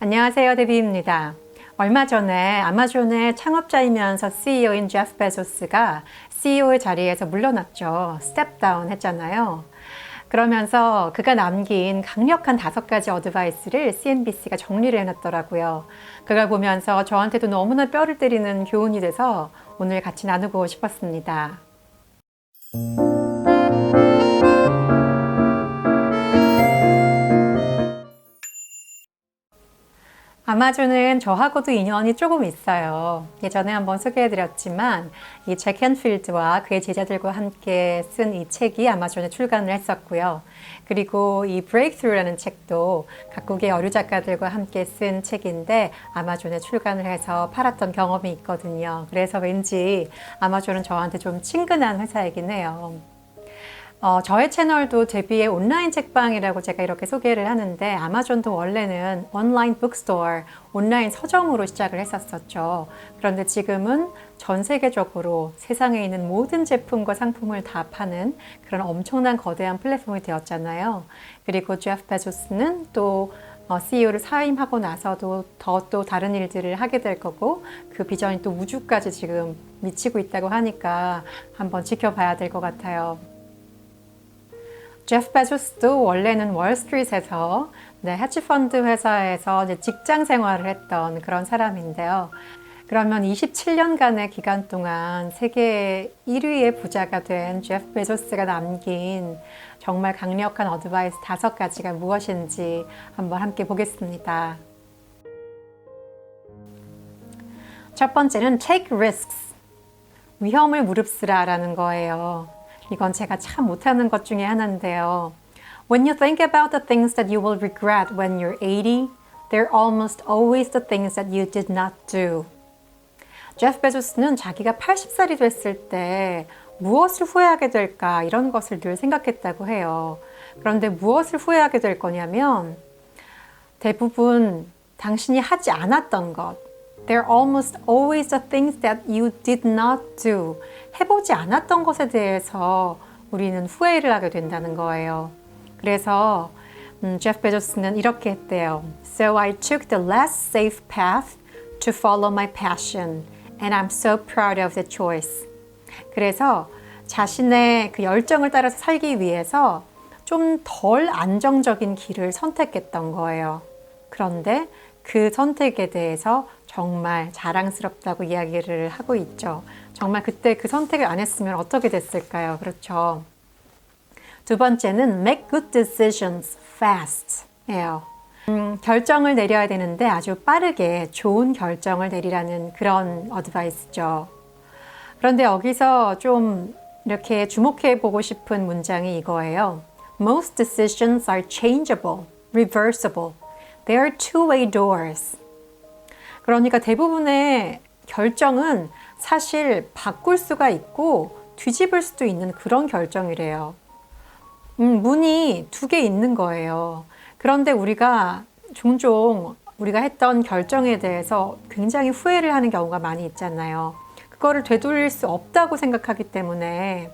안녕하세요. 데비입니다. 얼마 전에 아마존의 창업자이면서 CEO인 제프 베조스가 CEO의 자리에서 물러났죠. 스텝다운 했잖아요. 그러면서 그가 남긴 강력한 다섯 가지 어드바이스를 CNBC가 정리를 해놨더라고요. 그걸 보면서 저한테도 너무나 뼈를 때리는 교훈이 돼서 오늘 같이 나누고 싶었습니다. 아마존은 저하고도 인연이 조금 있어요. 예전에 한번 소개해드렸지만 이잭 캔필드와 그의 제자들과 함께 쓴 이 책이 아마존에 출간을 했었고요. 그리고 이 브레이크스루라는 책도 각국의 어류 작가들과 함께 쓴 책인데 아마존에 출간을 해서 팔았던 경험이 있거든요. 그래서 왠지 아마존은 저한테 좀 친근한 회사이긴 해요. 어, 저의 채널도 데뷔의 온라인 책방이라고 제가 이렇게 소개를 하는데 아마존도 원래는 온라인 북스토어, 온라인 서점으로 시작을 했었었죠. 그런데 지금은 전 세계적으로 세상에 있는 모든 제품과 상품을 다 파는 그런 엄청난 거대한 플랫폼이 되었잖아요. 그리고 제프 베조스는 또 어, CEO를 사임하고 나서도 더 또 다른 일들을 하게 될 거고 그 비전이 또 우주까지 지금 미치고 있다고 하니까 한번 지켜봐야 될 것 같아요. 제프 베조스도 원래는 월스트리트에서 네, 헤지펀드 회사에서 직장 생활을 했던 그런 사람인데요. 그러면 27년간의 기간 동안 세계 1위의 부자가 된 제프 베조스가 남긴 정말 강력한 어드바이스 다섯 가지가 무엇인지 한번 함께 보겠습니다. 첫 번째는 take risks. 위험을 무릅쓰라 라는 거예요. 이건 제가 참 못하는 것 중에 하나인데요. When you think about the things that you will regret when you're 80, they're almost always the things that you did not do. 제프 베조스는 자기가 80살이 됐을 때 무엇을 후회하게 될까 이런 것을 늘 생각했다고 해요. 그런데 무엇을 후회하게 될 거냐면 대부분 당신이 하지 않았던 것. They're almost always the things that you did not do. 해보지 않았던 것에 대해서 우리는 후회를 하게 된다는 거예요. 그래서 음, 제프 베조스는 이렇게 했대요. So I took the less safe path to follow my passion, and I'm so proud of the choice. 그래서 자신의 그 열정을 따라서 살기 위해서 좀 덜 안정적인 길을 선택했던 거예요. 그런데 그 선택에 대해서 정말 자랑스럽다고 이야기를 하고 있죠. 정말 그때 그 선택을 안 했으면 어떻게 됐을까요? 그렇죠. 두 번째는 make good decisions fast 예요. 음, 결정을 내려야 되는데 아주 빠르게 좋은 결정을 내리라는 그런 어드바이스죠. 그런데 여기서 좀 이렇게 주목해 보고 싶은 문장이 이거예요. Most decisions are changeable, reversible. They are two-way doors. 그러니까 대부분의 결정은 사실 바꿀 수가 있고 뒤집을 수도 있는 그런 결정이래요. 음, 문이 두 개 있는 거예요. 그런데 우리가 종종 우리가 했던 결정에 대해서 굉장히 후회를 하는 경우가 많이 있잖아요. 그거를 되돌릴 수 없다고 생각하기 때문에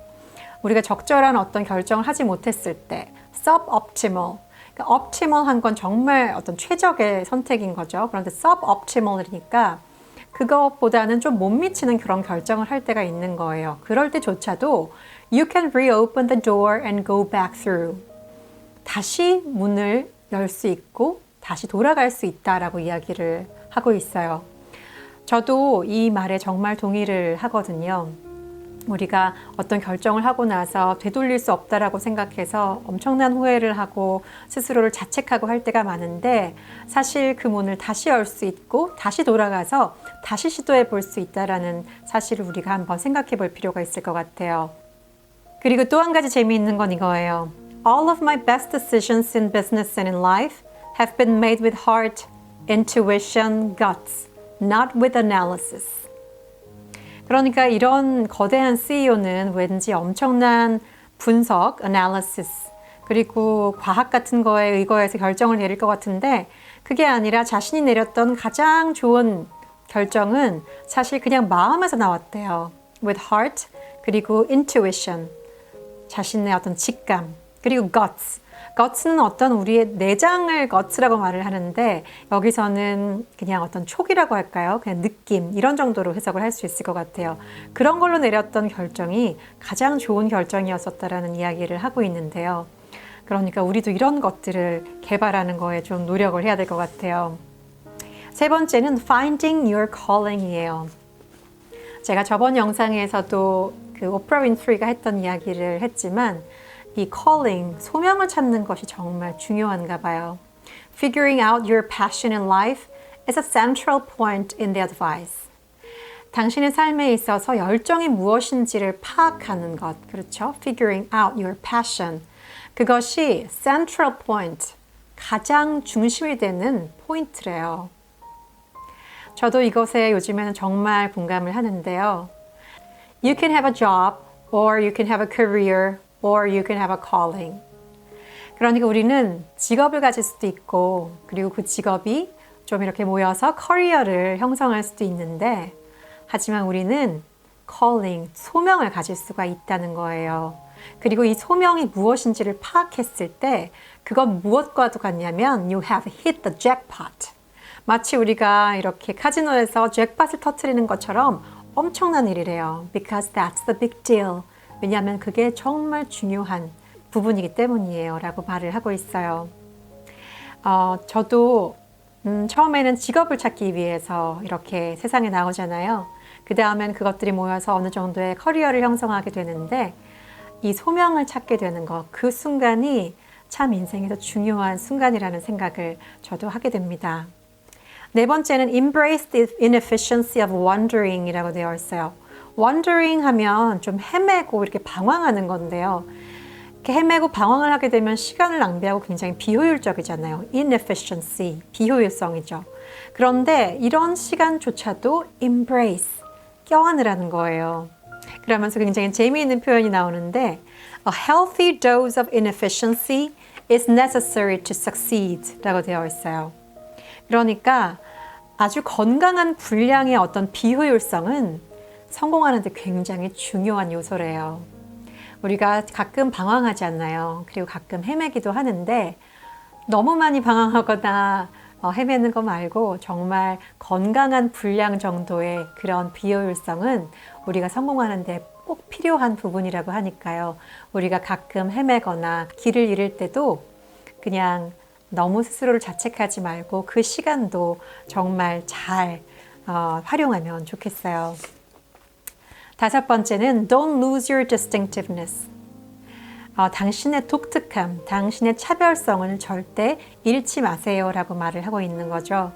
우리가 적절한 어떤 결정을 하지 못했을 때 suboptimal optimal한 건 정말 어떤 최적의 선택인 거죠. 그런데 suboptimal이니까 그것보다는 좀 못 미치는 그런 결정을 할 때가 있는 거예요. 그럴 때조차도 you can reopen the door and go back through. 다시 문을 열 수 있고 다시 돌아갈 수 있다라고 이야기를 하고 있어요. 저도 이 말에 정말 동의를 하거든요. 우리가 어떤 결정을 하고 나서 되돌릴 수 없다라고 생각해서 엄청난 후회를 하고 스스로를 자책하고 할 때가 많은데 사실 그 문을 다시 열 수 있고 다시 돌아가서 다시 시도해 볼 수 있다라는 사실을 우리가 한번 생각해 볼 필요가 있을 것 같아요. 그리고 또 한 가지 재미있는 건 이거예요. All of my best decisions in business and in life have been made with heart, intuition, guts, not with analysis. 그러니까 이런 거대한 CEO는 왠지 엄청난 분석, analysis, 그리고 과학 같은 거에 의거해서 결정을 내릴 것 같은데 그게 아니라 자신이 내렸던 가장 좋은 결정은 사실 그냥 마음에서 나왔대요. with heart, 그리고 intuition, 자신의 어떤 직감, 그리고 guts. Guts는 어떤 우리의 내장을 guts라고 말을 하는데 여기서는 그냥 어떤 촉이라고 할까요? 그냥 느낌 이런 정도로 해석을 할 수 있을 것 같아요. 그런 걸로 내렸던 결정이 가장 좋은 결정이었었다라는 이야기를 하고 있는데요. 그러니까 우리도 이런 것들을 개발하는 거에 좀 노력을 해야 될 것 같아요. 세 번째는 finding your calling이에요. 제가 저번 영상에서도 그 오프라 윈프리가 했던 이야기를 했지만 이 calling, 소명을 찾는 것이 정말 중요한가 봐요. Figuring out your passion in life is a central point in the advice. 당신의 삶에 있어서 열정이 무엇인지를 파악하는 것, 그렇죠? Figuring out your passion. 그것이 central point, 가장 중심이 되는 포인트래요. 저도 이것에 요즘에는 정말 공감을 하는데요. You can have a job, or you can have a career, or you can have a calling. 그러니까 우리는 직업을 가질 수도 있고, 그리고 그 직업이 좀 이렇게 모여서 커리어를 형성할 수도 있는데, 하지만 우리는 calling, 소명을 가질 수가 있다는 거예요. 그리고 이 소명이 무엇인지를 파악했을 때, 그건 무엇과도 같냐면, you have hit the jackpot. 마치 우리가 이렇게 카지노에서 잭팟을 터트리는 것처럼 엄청난 일이래요. Because that's the big deal. 왜냐하면 그게 정말 중요한 부분이기 때문이에요. 라고 말을 하고 있어요. 어, 저도 음, 처음에는 직업을 찾기 위해서 이렇게 세상에 나오잖아요. 그 다음엔 그것들이 모여서 어느 정도의 커리어를 형성하게 되는데 이 소명을 찾게 되는 것, 그 순간이 참 인생에서 중요한 순간이라는 생각을 저도 하게 됩니다. 네 번째는 embrace the inefficiency of wandering이라고 되어 있어요. Wandering 하면 좀 헤매고 이렇게 방황하는 건데요. 이렇게 헤매고 방황을 하게 되면 시간을 낭비하고 굉장히 비효율적이잖아요. inefficiency, 비효율성이죠. 그런데 이런 시간조차도 embrace, 껴안으라는 거예요. 그러면서 굉장히 재미있는 표현이 나오는데 A healthy dose of inefficiency is necessary to succeed 라고 되어 있어요. 그러니까 아주 건강한 분량의 어떤 비효율성은 성공하는 데 굉장히 중요한 요소래요. 우리가 가끔 방황하지 않나요? 그리고 가끔 헤매기도 하는데 너무 많이 방황하거나 어, 헤매는 거 말고 정말 건강한 분량 정도의 그런 비효율성은 우리가 성공하는데 꼭 필요한 부분이라고 하니까요. 우리가 가끔 헤매거나 길을 잃을 때도 그냥 너무 스스로를 자책하지 말고 그 시간도 정말 잘 어, 활용하면 좋겠어요. 다섯 번째는 don't lose your distinctiveness. 어, 당신의 독특함, 당신의 차별성을 절대 잃지 마세요 라고 말을 하고 있는 거죠.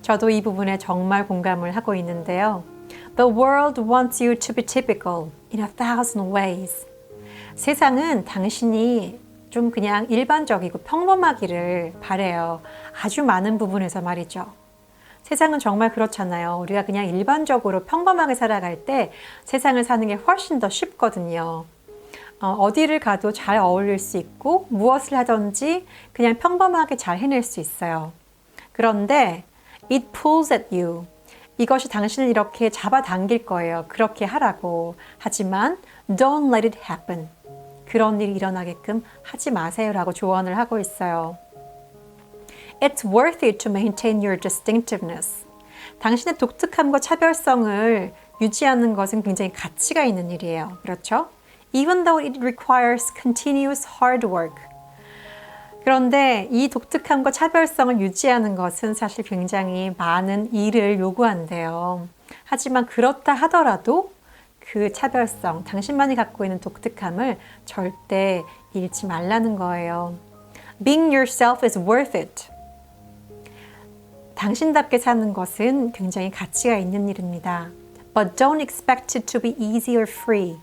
저도 이 부분에 정말 공감을 하고 있는데요. The world wants you to be typical in a thousand ways. 세상은 당신이 좀 그냥 일반적이고 평범하기를 바래요. 아주 많은 부분에서 말이죠. 세상은 정말 그렇잖아요. 우리가 그냥 일반적으로 평범하게 살아갈 때 세상을 사는 게 훨씬 더 쉽거든요. 어, 디를 가도 잘 어울릴 수 있고 무엇을 하든지 그냥 평범하게 잘 해낼 수 있어요. 그런데 it pulls at you. 이것이 당신을 이렇게 잡아당길 거예요. 그렇게 하라고. 하지만 don't let it happen. 그런 일이 일어나게끔 하지 마세요라고 조언을 하고 있어요. It's worth it to maintain your distinctiveness. 당신의 독특함과 차별성을 유지하는 것은 굉장히 가치가 있는 일이에요. 그렇죠? Even though it requires continuous hard work. 그런데 이 독특함과 차별성을 유지하는 것은 사실 굉장히 많은 일을 요구한대요. 하지만 그렇다 하더라도 그 차별성, 당신만이 갖고 있는 독특함을 절대 잃지 말라는 거예요. Being yourself is worth it. 당신답게 사는 것은 굉장히 가치가 있는 일입니다. But don't expect it to be easy or free.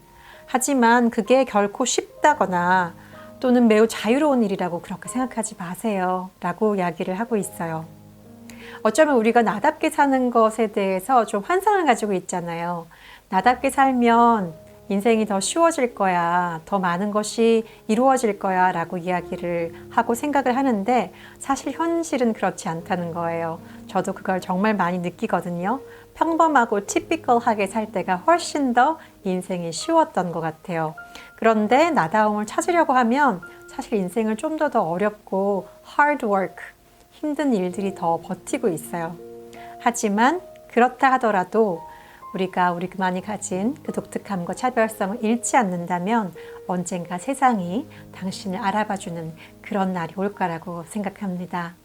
하지만 그게 결코 쉽다거나 또는 매우 자유로운 일이라고 그렇게 생각하지 마세요. 라고 이야기를 하고 있어요. 어쩌면 우리가 나답게 사는 것에 대해서 좀 환상을 가지고 있잖아요. 나답게 살면 인생이 더 쉬워질 거야, 더 많은 것이 이루어질 거야 라고 이야기를 하고 생각을 하는데 사실 현실은 그렇지 않다는 거예요. 저도 그걸 정말 많이 느끼거든요. 평범하고 티피컬하게 살 때가 훨씬 더 인생이 쉬웠던 것 같아요. 그런데 나다움을 찾으려고 하면 사실 인생을 좀 더더 어렵고 hard work, 힘든 일들이 더 버티고 있어요. 하지만 그렇다 하더라도 우리가 우리만이 가진 그 독특함과 차별성을 잃지 않는다면 언젠가 세상이 당신을 알아봐주는 그런 날이 올 거라고 생각합니다.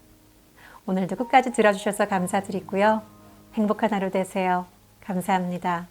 오늘도 끝까지 들어주셔서 감사드리고요. 행복한 하루 되세요. 감사합니다.